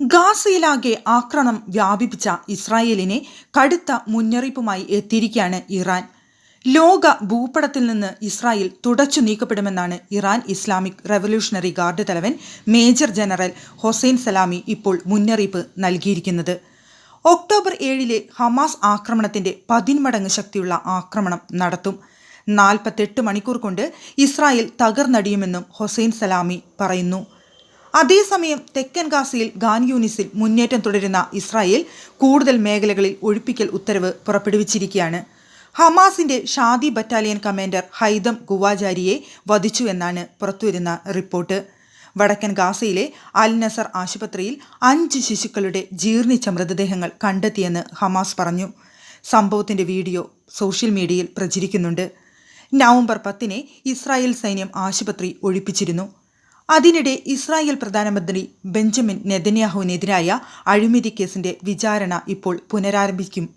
ഗാസയിലാകെ ആക്രമണം വ്യാപിപ്പിച്ച ഇസ്രായേലിനെ കടുത്ത മുന്നറിയിപ്പുമായി എത്തിയിരിക്കുകയാണ് ഇറാൻ. ലോക ഭൂപടത്തിൽ നിന്ന് ഇസ്രായേൽ തുടച്ചു നീക്കപ്പെടുമെന്നാണ് ഇറാൻ ഇസ്ലാമിക് റവല്യൂഷണറി ഗാർഡ് തലവൻ മേജർ ജനറൽ ഹൊസൈൻ സലാമി ഇപ്പോൾ മുന്നറിയിപ്പ് നൽകിയിരിക്കുന്നത്. ഒക്ടോബർ ഏഴിലെ ഹമാസ് ആക്രമണത്തിന്റെ പതിന്മടങ്ങ് ശക്തിയുള്ള ആക്രമണം നടത്തും. നാൽപ്പത്തെട്ട് മണിക്കൂർ കൊണ്ട് ഇസ്രായേൽ തകർന്നടിയുമെന്നും ഹൊസൈൻ സലാമി പറയുന്നു. അതേസമയം തെക്കൻ ഗാസയിൽ ഗാൻ യൂനിസിൽ മുന്നേറ്റം തുടരുന്ന ഇസ്രായേൽ കൂടുതൽ മേഖലകളിൽ ഒഴിപ്പിക്കൽ ഉത്തരവ് പുറപ്പെടുവിച്ചിരിക്കുകയാണ്. ഹമാസിന്റെ ഷാദി ബറ്റാലിയൻ കമാൻഡർ ഹൈദം ഗുവാജാരിയെ വധിച്ചു എന്നാണ് പുറത്തുവരുന്ന റിപ്പോർട്ട്. വടക്കൻ ഗാസയിലെ അൽ നസർ ആശുപത്രിയിൽ അഞ്ച് ശിശുക്കളുടെ ജീർണിച്ച മൃതദേഹങ്ങൾ കണ്ടെത്തിയെന്ന് ഹമാസ് പറഞ്ഞു. സംഭവത്തിന്റെ വീഡിയോ സോഷ്യൽ മീഡിയയിൽ പ്രചരിക്കുന്നുണ്ട്. നവംബർ പത്തിന് ഇസ്രായേൽ സൈന്യം ആശുപത്രി ഒഴിപ്പിച്ചിരുന്നു. അതിനിടെ ഇസ്രായേൽ പ്രധാനമന്ത്രി ബെഞ്ചമിൻ നെതന്യാഹുവിനെതിരായ അഴിമതി കേസിന്റെ വിചാരണ ഇപ്പോൾ പുനരാരംഭിക്കും.